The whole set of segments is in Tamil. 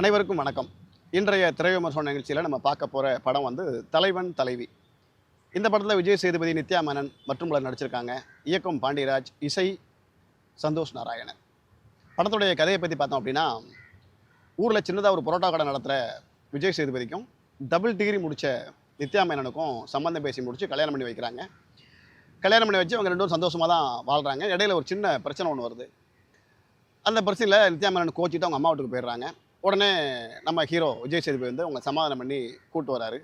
அனைவருக்கும் வணக்கம். இன்றைய திரைவிமர்சன நிகழ்ச்சியில் நம்ம பார்க்க போகிற படம் வந்து தலைவன் தலைவி. இந்த படத்தில் விஜய் சேதுபதி நித்யா மேனன் மற்றும் பலர் நடிச்சிருக்காங்க. இயக்கம் பாண்டியராஜ் இசை சந்தோஷ் நாராயணன். படத்துடைய கதையை பற்றி பார்த்தோம் அப்படின்னா ஊரில் சின்னதாக ஒரு பரோட்டா கடை நடத்துகிற விஜய் சேதுபதிக்கும் டபுள் டிகிரி முடித்த நித்யா மேனனுக்கும் சம்மந்தம் பேசி முடித்து கல்யாணம் பண்ணி வைக்கிறாங்க. கல்யாணம் பண்ணி வச்சு அவங்க ரெண்டும் சந்தோஷமாக தான் வாழ்கிறாங்க இடையில ஒரு சின்ன பிரச்சனை ஒன்று வருது. அந்த பிரச்சனையில் நித்யா மேனன் கோச்சிட்டு அவங்க அம்மா வீட்டுக்கு போயிடுறாங்க. உடனே நம்ம ஹீரோ விஜய் சேதுபதி வந்து அவங்க சமாதானம் பண்ணி கூப்பிட்டு வராரு.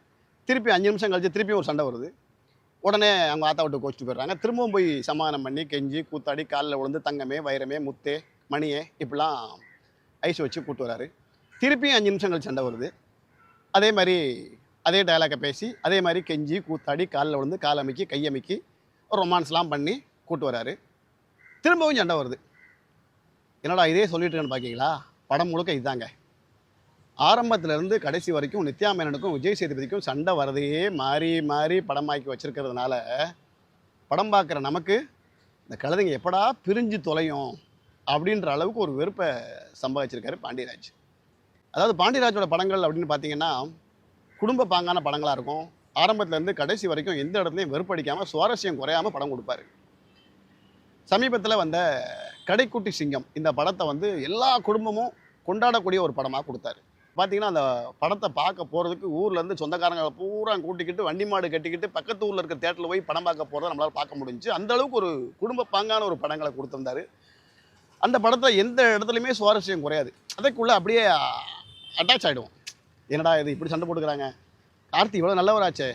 திருப்பி அஞ்சு நிமிஷம் கழிச்சு திருப்பி ஒரு சண்டை வருது. உடனே அவங்க ஆத்தா விட்டு கோச்சிட்டு போயிடுறாங்க. திரும்பவும் போய் சமாதானம் பண்ணி கெஞ்சி கூத்தாடி காலில் விழுந்து தங்கமே வைரமே முத்தே மணியே இப்படிலாம் ஐஸ் வச்சு கூப்பிட்டு வராரு. திருப்பியும் அஞ்சு நிமிஷம் கழிச்சு சண்டை வருது. அதே மாதிரி அதே டயலாக்கை பேசி அதே மாதிரி கெஞ்சி கூத்தாடி காலில் விழுந்து கால் அமைக்கி கை ரொமான்ஸ்லாம் பண்ணி கூப்பிட்டு வராரு. திரும்பவும் சண்டை வருது. என்னடா இதே சொல்லிட்டு இருக்கேன்னு படம் முழுக்க இதாங்க. ஆரம்பத்திலேருந்து கடைசி வரைக்கும் நித்யா மேனனுக்கும் விஜய் சேதுபதிக்கும் சண்டை வரதையே மாறி மாறி படமாக்கி வச்சுருக்கிறதுனால படம் பார்க்குற நமக்கு இந்த கழுதைங்க எப்படா பிரிஞ்சு தொலையும் அப்படின்ற அளவுக்கு ஒரு வெறுப்பை சம்பாதிச்சிருக்காரு பாண்டியராஜ். அதாவது பாண்டியராஜோட படங்கள் அப்படின்னு பார்த்தீங்கன்னா குடும்ப பாங்கான படங்களாக இருக்கும். ஆரம்பத்துலேருந்து கடைசி வரைக்கும் எந்த இடத்துலையும் வெறுப்படிக்காமல் சுவாரஸ்யம் குறையாமல் படம் கொடுப்பாரு. சமீபத்தில் வந்த கடைக்குட்டி சிங்கம் இந்த படத்தை வந்து எல்லா குடும்பமும் கொண்டாடக்கூடிய ஒரு படமாக கொடுத்தாரு. பார்த்தீங்கன்னா அந்த படத்தை பார்க்க போகிறதுக்கு ஊர்லேருந்து சொந்தக்காரங்களை பூரா கூட்டிக்கிட்டு வண்டி மாடு கட்டிக்கிட்டு பக்கத்து ஊரில் இருக்க தேட்டரில் போய் படம் பார்க்க போகிறத நம்மளால் பார்க்க முடிஞ்சுச்சு அந்த அளவுக்கு ஒரு குடும்ப பாங்கான ஒரு படங்களை கொடுத்துருந்தாரு. அந்த படத்தை எந்த இடத்துலையுமே சுவாரஸ்யம் குறையாது. அதுக்குள்ளே அப்படியே அட்டாச் ஆகிடுவோம் என்னடா இது இப்படி சண்டை போட்டுக்கிறாங்க. கார்த்தி இவ்வளோ நல்லவராச்சே.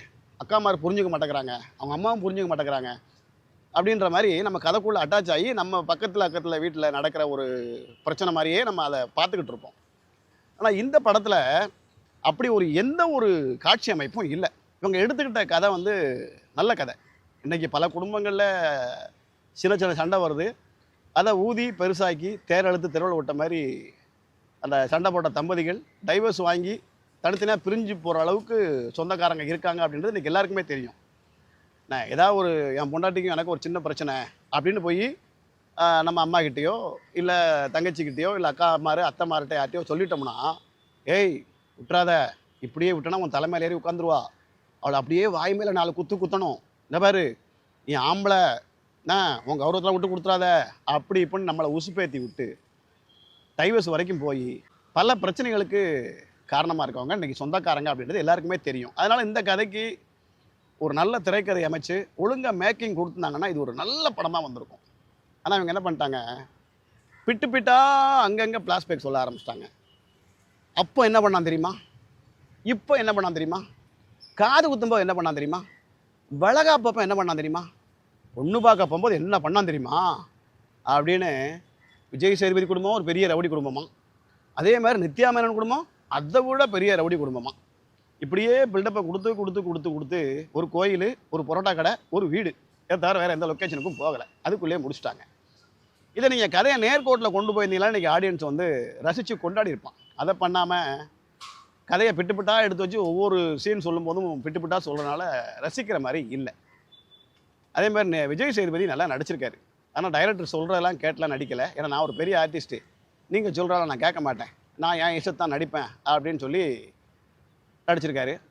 அக்காமார் புரிஞ்சுக்க மாட்டேங்கிறாங்க. அவங்க அம்மாவும் புரிஞ்சுக்க மாட்டேங்கிறாங்க. அப்படின்ற மாதிரி நம்ம கதைக்குள்ளே அட்டாச் ஆகி நம்ம பக்கத்தில் பக்கத்தில் வீட்டில் நடக்கிற ஒரு பிரச்சனை மாதிரியே நம்ம அதை பார்த்துக்கிட்டு இருப்போம். ஆனால் இந்த படத்தில் அப்படி ஒரு எந்த ஒரு காட்சி அமைப்பும் இல்லை. இவங்க எடுத்துக்கிட்ட கதை வந்து நல்ல கதை. இன்றைக்கி பல குடும்பங்களில் சின்ன சின்ன சண்டை வருது. அதை ஊதி பெருசாக்கி தேர் அழுத்து தெருவில் விட்ட மாதிரி அந்த சண்டை போட்ட தம்பதிகள் டைவர்ஸ் வாங்கி தனித்தனியாக பிரிஞ்சு போகிற அளவுக்கு சொந்தக்காரங்க இருக்காங்க அப்படின்றது இன்றைக்கி எல்லாருக்குமே தெரியும். நான் ஏதாவது ஒரு என் பொண்டாட்டிக்கும் எனக்கு ஒரு சின்ன பிரச்சனை அப்படின்னு போய் நம்ம அம்மா கிட்டேயோ இல்லை தங்கச்சிக்கிட்டேயோ இல்லை அக்கா மாரு அத்தை மார்கிட்ட யார்ட்டையோ சொல்லிட்டோம்னா ஏய் விட்றாத இப்படியே விட்டனா உன் தலைமையில ஏறி உட்காந்துருவா. அவளை அப்படியே வாய் மேலே நாலு குத்து குத்தணும். இந்த பாரு நீ ஆம்பளை. நான் உன் கௌரவத்தில் விட்டு கொடுத்துறாத. அப்படி இப்படின்னு நம்மளை உசுப்பேத்தி விட்டு டைவர்ஸ் வரைக்கும் போய் பல பிரச்சனைகளுக்கு காரணமாக இருக்கவங்க இன்றைக்கி சொந்தக்காரங்க அப்படின்றது எல்லாருக்குமே தெரியும். அதனால் இந்த கதைக்கு ஒரு நல்ல திரைக்கதை அமைச்சு ஒழுங்காக மேக்கிங் கொடுத்துருந்தாங்கன்னா இது ஒரு நல்ல படமாக வந்திருக்கும். ஆனால் இவங்க என்ன பண்ணிட்டாங்க? பிட்டு பிட்டாக அங்கங்கே பிளாஸ்பேக் சொல்ல ஆரம்பிச்சிட்டாங்க. அப்போ என்ன பண்ணான் தெரியுமா? இப்போ என்ன பண்ணான் தெரியுமா? காது குத்தும்போது என்ன பண்ணான் தெரியுமா? வளகாப்பப்போ என்ன பண்ணான் தெரியுமா? பொண்ணு பார்க்க போகும்போது என்ன பண்ணான் தெரியுமா? அப்படின்னு விஜய் சேதுபதி குடும்பம் ஒரு பெரிய ரவுடி குடும்பமா? அதே மாதிரி நித்யா மேனன் குடும்பம் அதை விட பெரிய ரவுடி குடும்பமா? இப்படியே பில்டப்பை கொடுத்து கொடுத்து கொடுத்து கொடுத்து ஒரு கோயில் ஒரு பரோட்டா கடை ஒரு வீடு. இதை தவிர வேறு எந்த லொக்கேஷனுக்கும் போகலை. அதுக்குள்ளேயே முடிச்சிட்டாங்க. இதை நீங்கள் கதையை நேர்கோட்டில் கொண்டு போயிருந்தீங்கன்னா இன்றைக்கி ஆடியன்ஸ் வந்து ரசித்து கொண்டாடி இருப்பான். அதை பண்ணாமல் கதையை பிட்டு பிட்டா எடுத்து வச்சு ஒவ்வொரு சீன் சொல்லும் போதும் பிட்டு பிட்டா சொல்கிறனால ரசிக்கிற மாதிரி இல்லை. அதே மாதிரி நே- விஜய் சேதுபதி நல்லா நடிச்சிருக்காரு. ஆனால் டைரக்டர் சொல்கிறதெல்லாம் கேட்டலாம் நடிக்கலை. ஏன்னா நான் ஒரு பெரிய ஆர்டிஸ்ட்டு நீங்கள் சொல்கிறால நான் கேட்க மாட்டேன். நான் என் இஷ்டத்தான் நடிப்பேன் அப்படின்னு சொல்லி நடிச்சிருக்காரு.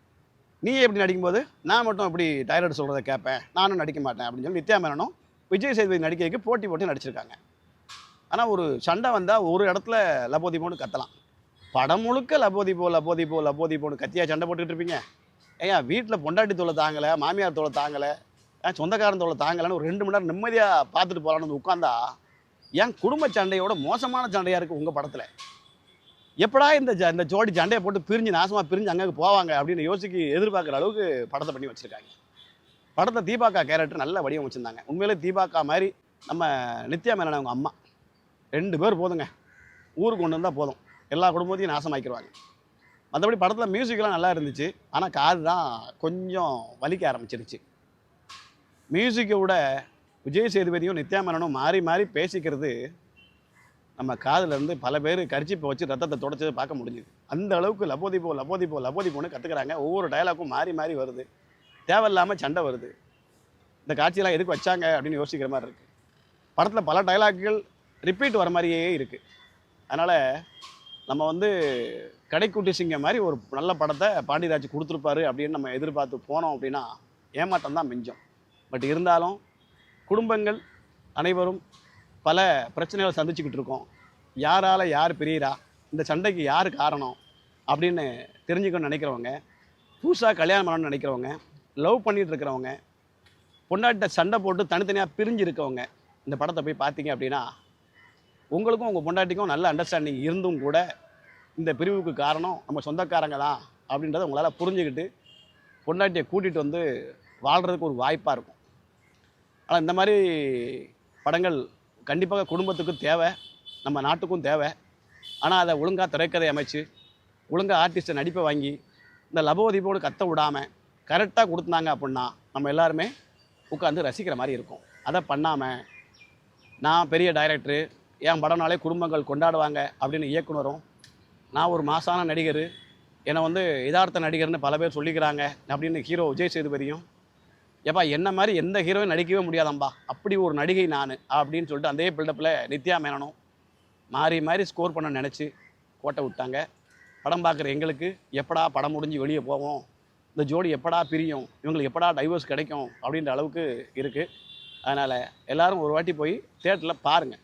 நீ எப்படி நடிக்கும்போது? நான் மட்டும் எப்படி டைரக்டர் சொல்கிறத கேட்பேன்? நானும் நடிக்க மாட்டேன் அப்படின்னு சொல்லி நித்யா மேனனும் விஜய் சேதுபதி நடிக்கிறதுக்கு போட்டி போட்டு நடிச்சிருக்காங்க. ஆனால் ஒரு சண்டை வந்தால் ஒரு இடத்துல லபோதிபோன்னு கத்தலாம். படம் முழுக்க லபோதிபோ லபோதிபோ லபோதிபோன்னு கத்தியாக சண்டை போட்டுக்கிட்டு இருப்பீங்க. ஏயா வீட்டில் பொண்டாட்டி தோலை தாங்கலை மாமியார் தோலை தாங்கலை ஏன் சொந்தக்காரன் தோலை தாங்கலைன்னு ஒரு ரெண்டு மணி நேரம் நிம்மதியாக பார்த்துட்டு போகலான்னு வந்து உட்காந்தா ஏன் குடும்ப சண்டையோட மோசமான சண்டையாக இருக்குது உங்கள் படத்தில்? எப்படா இந்த ஜ- இந்த ஜோடி சண்டையை போட்டு பிரிஞ்சு நாசமாக பிரிஞ்சு அங்கே போவாங்க அப்படின்னு யோசிக்க எதிர்பார்க்குற அளவுக்கு படத்தை பண்ணி வச்சுருக்காங்க. படத்தை தீபாக்கா கேரக்டர் நல்ல வடிவமைச்சிருந்தாங்க. உண்மையிலே தீபாக்கா மாதிரி நம்ம நித்யா மேனன் அவங்க அம்மா. ரெண்டு பேர் போதுங்க. ஊருக்கு கொண்டு வந்தால் போதும். எல்லா குடும்பத்தையும் நாசமாக்கிடுவாங்க மற்றபடி படத்தில் மியூசிக்லாம் நல்லா இருந்துச்சு. ஆனால் காது தான் கொஞ்சம் வலிக்க ஆரம்பிச்சிருச்சு. மியூசிக்கை விட விஜய் சேதுபதியும் நித்யாமரனும் மாறி மாறி பேசிக்கிறது நம்ம காதுலேருந்து பல பேர் கரிச்சிப்பை வச்சு ரத்தத்தை தொடச்சதை பார்க்க முடிஞ்சுது. அந்த அளவுக்கு லபோதிபோ லபோதி போன்னு கற்றுக்குறாங்க ஒவ்வொரு டயலாக்கும் மாறி மாறி வருது. தேவையில்லாமல் சண்டை வருது. இந்த காட்சியெல்லாம் எதுக்கு வச்சாங்க அப்படின்னு யோசிக்கிற மாதிரி இருக்குது படத்தில் பல டைலாக்குகள் ரிப்பீட் வர மாதிரியே இருக்குது அதனால் நம்ம வந்து கடைக்குட்டி சிங்கம் மாதிரி ஒரு நல்ல படத்தை பாண்டியராஜ் கொடுத்துருப்பாரு அப்படின்னு நம்ம எதிர்பார்த்து போனோம் அப்படின்னா ஏமாற்றம் தான் மிஞ்சம். பட் இருந்தாலும் குடும்பங்கள் அனைவரும் பல பிரச்சனைகளை சந்திச்சுக்கிட்டு இருக்கோம். யாரால் யார் பிரியறா? இந்த சண்டைக்கு யார் காரணம்? அப்படின்னு தெரிஞ்சுக்கணும்னு நினைக்கிறவங்க புதுசாக கல்யாணம் பண்ணணும்னு நினைக்கிறவங்க லவ் பண்ணிகிட்டு இருக்கிறவங்க பொண்டாட்ட சண்டை போட்டு தனித்தனியாக பிரிஞ்சு இருக்கவங்க இந்த படத்தை போய் பார்த்தீங்க அப்படின்னா உங்களுக்கும் உங்கள் பொண்டாட்டிக்கும் நல்ல அண்டர்ஸ்டாண்டிங் இருந்தும் கூட இந்த பிரிவுக்கு காரணம் நம்ம சொந்தக்காரங்க தான் அப்படின்றத உங்களால் புரிஞ்சுக்கிட்டு பொண்டாட்டியை கூட்டிகிட்டு வந்து வாழ்கிறதுக்கு ஒரு வாய்ப்பாக இருக்கும். ஆனால் இந்த மாதிரி படங்கள் கண்டிப்பாக குடும்பத்துக்கும் தேவை நம்ம நாட்டுக்கும் தேவை. ஆனால் அதை ஒழுங்காக திரைக்கதை அமைச்சு ஒழுங்காக ஆர்டிஸ்ட்டை நடிப்பை வாங்கி இந்த லபோதீபோடு கத்த விடாமல் கரெக்டாக கொடுத்தாங்க அப்படின்னா நம்ம எல்லாருமே உட்காந்து ரசிக்கிற மாதிரி இருக்கும். அதை பண்ணாமல் நான் பெரிய டைரக்டரு என் படம்னாலே குடும்பங்கள் கொண்டாடுவாங்க அப்படின்னு இயக்குனரும் நான் ஒரு மாசான நடிகர். என்னை வந்து யதார்த்த நடிகர்னு பல பேர் சொல்லிக்கிறாங்க. அப்படின்னு ஹீரோ விஜய் சேதுபதியும் ஏப்பா என்ன மாதிரி எந்த ஹீரோவும் நடிக்கவே முடியாதம்பா. அப்படி ஒரு நடிகை நான் அப்படின்னு சொல்லிட்டு அதே பில்டப்பில் நித்யா மேனனும் மாறி மாறி ஸ்கோர் பண்ண நினச்சி கோட்டை விட்டாங்க. படம் பார்க்குற எங்களுக்கு எப்படா படம் முடிஞ்சு வெளியே போவோம்? இந்த ஜோடி எப்படா பிரியும்? இவங்களுக்கு எப்படா டைவர்ஸ் கிடைக்கும்? அப்படின்ற அளவுக்கு இருக்குது அதனால் எல்லோரும் ஒரு வாட்டி போய் தேட்டரில் பாருங்கள்